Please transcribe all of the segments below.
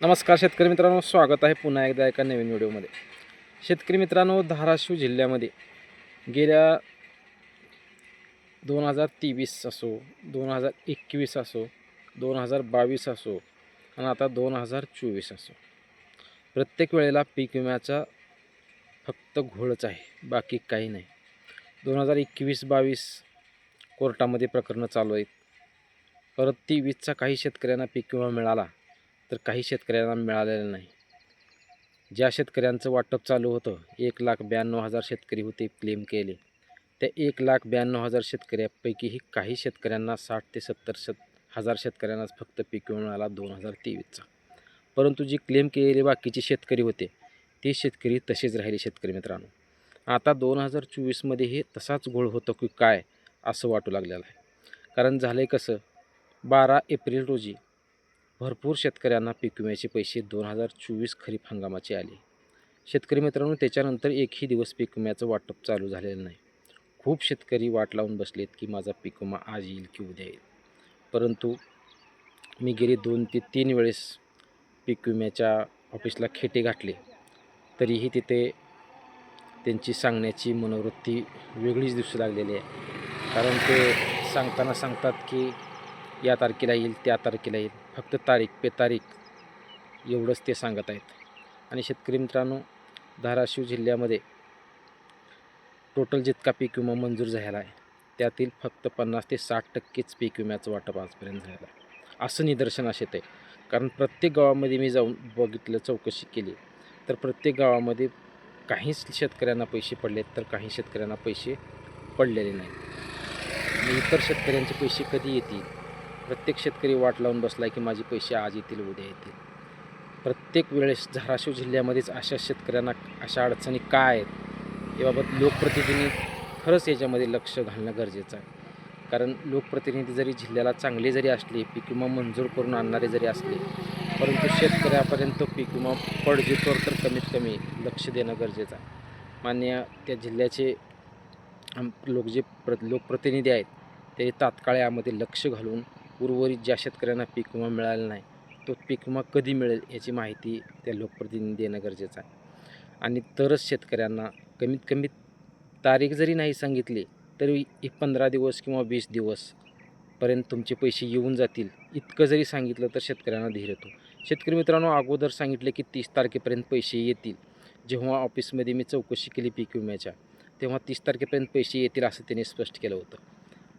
नमस्कार शेतकरी मित्रांनो स्वागत आहे पुन्हा एकदा एका नवीन व्हिडिओमध्ये. शेतकरी मित्रांनो धाराशिव जिल्ह्यामध्ये गेल्या दोन हजार तेवीस असो दोन हजार एकवीस असो दोन हजार बावीस असो आणि आता दोन हजार चोवीस असो प्रत्येक वेळेला पीक विम्याचा फक्त घोळच आहे बाकी काही नाही. दोन हजार एकवीस बावीस कोर्टामध्ये प्रकरणं चालू आहेत. परत तेवीसचा काही शेतकऱ्यांना पीक विमा मिळाला. तर काही शेतकऱ्यांना मिळालेलं नाही. ज्या शेतकऱ्यांचं वाटप चालू होतं एक लाख ब्याण्णव हजार शेतकरी होते क्लेम केले. त्या एक लाख ब्याण्णव हजार शेतकऱ्यापैकीही काही शेतकऱ्यांना साठ ते सत्तर शत हजार शेतकऱ्यांनाच फक्त पीक विमा मिळाला दोन हजार तेवीसचा. परंतु जी क्लेम केलेले बाकीचे शेतकरी होते ते शेतकरी तसेच राहिले शेतकरी मित्रांनो. आता दोन हजार चोवीसमध्ये हे तसाच घोळ होतो की काय असं वाटू लागलेलं आहे. कारण झालं आहे कसं बारा एप्रिल रोजी भरपूर शेतकऱ्यांना पीक विम्याचे पैसे दोन हजार चोवीस खरीप हंगामाचे आले. शेतकरी मित्रांनो त्याच्यानंतर एकही दिवस पीक विम्याचं वाटप चालू झालेलं नाही. खूप शेतकरी वाट लावून बसलेत की माझा पीक विमा आज येईल की उद्या येईल. परंतु मी गेली दोन ते तीन वेळेस पीक विम्याच्या ऑफिसला खेटे घातले. तरीही तिथे त्यांची सांगण्याची मनोवृत्ती वेगळीच दिसू लागलेली आहे. कारण ते सांगताना सांगतात की या तारखेला येईल त्या तारखेला येईल. फक्त तारीख पे तारीख एवढंच ते सांगत आहेत. आणि शेतकरी मित्रांनो धाराशिव जिल्ह्यामध्ये टोटल जितका पीक विमा मंजूर झाला आहे त्यातील फक्त पन्नास ते साठ टक्केच पीक विम्याचं वाटप आजपर्यंत झालं आहे. असं निदर्शनास येतं आहे कारण प्रत्येक गावामध्ये मी जाऊन बघितलं चौकशी केली तर प्रत्येक गावामध्ये काहीच शेतकऱ्यांना पैसे पडलेत तर काही शेतकऱ्यांना पैसे पडलेले नाहीत. इतर शेतकऱ्यांचे पैसे कधी येतील? प्रत्येक शेतकरी वाट लावून बसला आहे की माझे पैसे आज येतील उद्या येतील. प्रत्येक वेळेस धाराशिव जिल्ह्यामध्येच अशा शेतकऱ्यांना अशा अडचणी काय आहेत याबाबत लोकप्रतिनिधी खरंच याच्यामध्ये लक्ष घालणं गरजेचं आहे. कारण लोकप्रतिनिधी जरी जिल्ह्याला चांगले जरी असले पीक विमा मंजूर करून आणणारे जरी असले परंतु शेतकऱ्यापर्यंत पीक विमा पडजितोवर तर कमीत कमी लक्ष देणं गरजेचं आहे. मान्य त्या जिल्ह्याचे आम- लोक जे प्र लोकप्रतिनिधी आहेत ते तात्काळ यामध्ये लक्ष घालून उर्वरित ज्या शेतकऱ्यांना पीक विमा मिळाला नाही तो पीक विमा कधी मिळेल याची माहिती त्या लोकप्रतिनिधी देणं गरजेचं आहे. आणि तरच शेतकऱ्यांना कमीत कमी तारीख जरी नाही सांगितली तरी पंधरा दिवस किंवा वीस दिवस पर्यंत तुमचे पैसे येऊन जातील. इतकं जरी सांगितलं तर शेतकऱ्यांना धीर येतो. शेतकरी मित्रांनो अगोदर सांगितले की तीस तारखेपर्यंत पैसे येतील. जेव्हा ऑफिसमध्ये मी चौकशी केली पीक विम्याच्या तेव्हा तीस तारखेपर्यंत पैसे येतील असं त्यांनी स्पष्ट केलं होतं.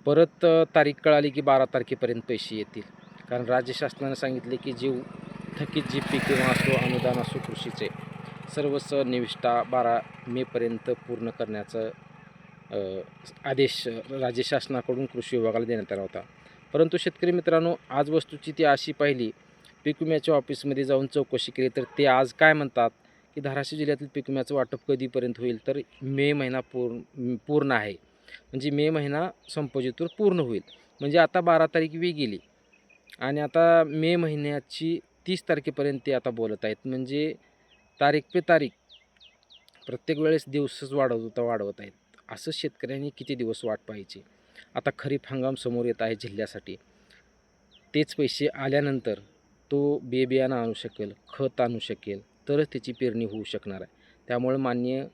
परत तारीख कळाली की बारा तारखेपर्यंत पैसे येतील. कारण राज्य शासनानं सांगितले की जीव थकीत जी पीक विमा असो अनुदान असो कृषीचे सर्वच निविष्ठा बारा मेपर्यंत पूर्ण करण्याचं आदेश राज्य शासनाकडून कृषी विभागाला देण्यात आला होता. परंतु शेतकरी मित्रांनो आज वस्तूची ती अशी पाहिली पीक विम्याच्या ऑफिसमध्ये जाऊन चौकशी केली तर ते आज काय म्हणतात की धाराशिव जिल्ह्यातील पीक विम्याचं वाटप कधीपर्यंत होईल? तर मे महिना पूर्ण पूर्ण आहे. म्हणजे मे महिना संपोजितूर पूर्ण होईल. म्हणजे आता बारा तारीख वी गेली. आणि आता मे महिन्याची तीस तारखेपर्यंत ते आता बोलत आहेत. म्हणजे तारीख पे तारीख प्रत्येक वेळेस दिवसच वाढवत होता वाढवत आहेत. असं शेतकऱ्यांनी किती दिवस वाट पाहायची? आता खरीप हंगाम समोर येत आहे जिल्ह्यासाठी. तेच पैसे आल्यानंतर तो बे बियाणं आणू शकेल खत आणू शकेल तरच त्याची पेरणी होऊ शकणार आहे. त्यामुळे मान्य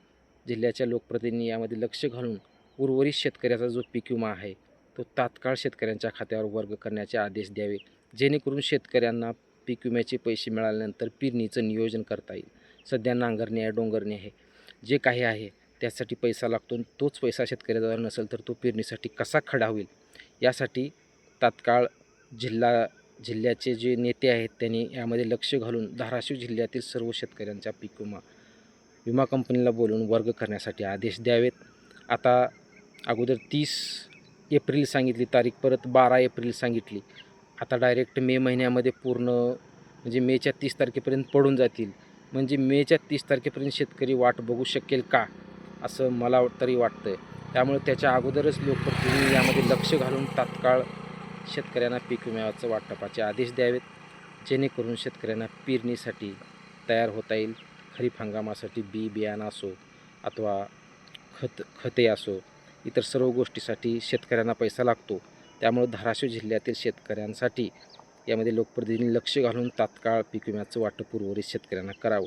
जिल्ह्याच्या लोकप्रतिनिधी यामध्ये लक्ष घालून उर्वरित शेतकऱ्याचा जो पीक विमा आहे तो तात्काळ शेतकऱ्यांच्या खात्यावर वर्ग करण्याचे आदेश द्यावे. जेणेकरून शेतकऱ्यांना पीक विम्याचे पैसे मिळाल्यानंतर पेरणीचं नियोजन करता येईल. सध्या नांगरणी आहे डोंगरणी आहे. जे काही आहे त्यासाठी पैसा लागतो तोच पैसा शेतकऱ्याजवळ नसेल तर तो पेरणीसाठी कसा खडा होईल? यासाठी तात्काळ जिल्हा जिल्ह्याचे जे नेते आहेत त्यांनी यामध्ये लक्ष घालून धाराशिव जिल्ह्यातील सर्व शेतकऱ्यांचा पीक विमा विमा कंपनीला बोलून वर्ग करण्यासाठी आदेश द्यावेत. आता अगोदर तीस एप्रिल सांगितली तारीख परत बारा एप्रिल सांगितली. आता डायरेक्ट मे महिन्यामध्ये पूर्ण म्हणजे मेच्या तीस तारखेपर्यंत पडून जातील. म्हणजे मेच्या तीस तारखेपर्यंत शेतकरी वाट बघू शकेल का असं मला तरी वाटतं आहे त्यामुळे त्याच्या अगोदरच लोकप्रतिनिधी यामध्ये लक्ष घालून तात्काळ शेतकऱ्यांना पीक विम्याचं वाटपाचे आदेश द्यावेत जेणेकरून शेतकऱ्यांना पेरणीसाठी तयार होता येईल. खरीप हंगामासाठी बी बियाणं असो अथवा खत खते असो इतर सर्व गोष्टीसाठी शेतकऱ्यांना पैसा लागतो. त्यामुळे धाराशिव जिल्ह्यातील शेतकऱ्यांसाठी यामध्ये लोकप्रतिनिधींनी लक्ष घालून तात्काळ पीक विम्याचं वाटप उर्वरित शेतकऱ्यांना करावं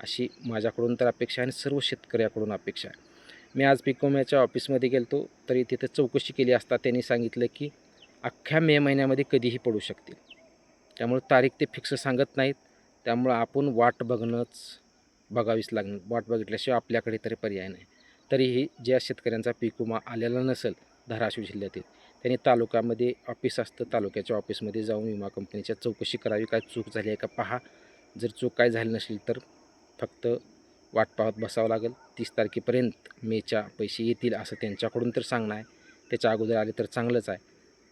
अशी माझ्याकडून तर अपेक्षा आहे आणि सर्व शेतकऱ्याकडून अपेक्षा आहे. मी आज पीक विम्याच्या ऑफिसमध्ये गेलतो तरी तिथे चौकशी केली असता त्यांनी सांगितलं की अख्ख्या मे महिन्यामध्ये कधीही पडू शकतील. त्यामुळे तारीख ते फिक्स सांगत नाहीत. त्यामुळं आपण वाट बघणंच बघावीच लागणार. वाट बघितल्याशिवाय आपल्याकडे तरी पर्याय नाही. तरीही ज्या शेतकऱ्यांचा पीक विमा आलेला नसेल धाराशिव जिल्ह्यातील त्यांनी तालुक्यामध्ये ऑफिस असतं तालुक्याच्या ऑफिसमध्ये जाऊन विमा कंपनीच्या चौकशी करावी. काय चूक झाली आहे का पहा. जर चूक काय झाली नसेल तर फक्त वाट पाहत बसावं लागेल. तीस तारखेपर्यंत मेच्या पैसे येतील असं त्यांच्याकडून तर सांगणं आहे. त्याच्या अगोदर आले तर चांगलंच आहे.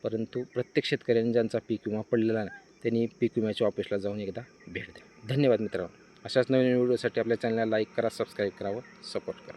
परंतु प्रत्येक शेतकऱ्यांनी ज्यांचा पीक विमा पडलेला नाही त्यांनी पीक विम्याच्या ऑफिसला जाऊन एकदा भेट द्या धन्यवाद मित्रांनो. अशाच नवीन व्हिडिओसाठी आपल्या चॅनलला लाईक करा सबस्क्राईब करावं सपोर्ट करा.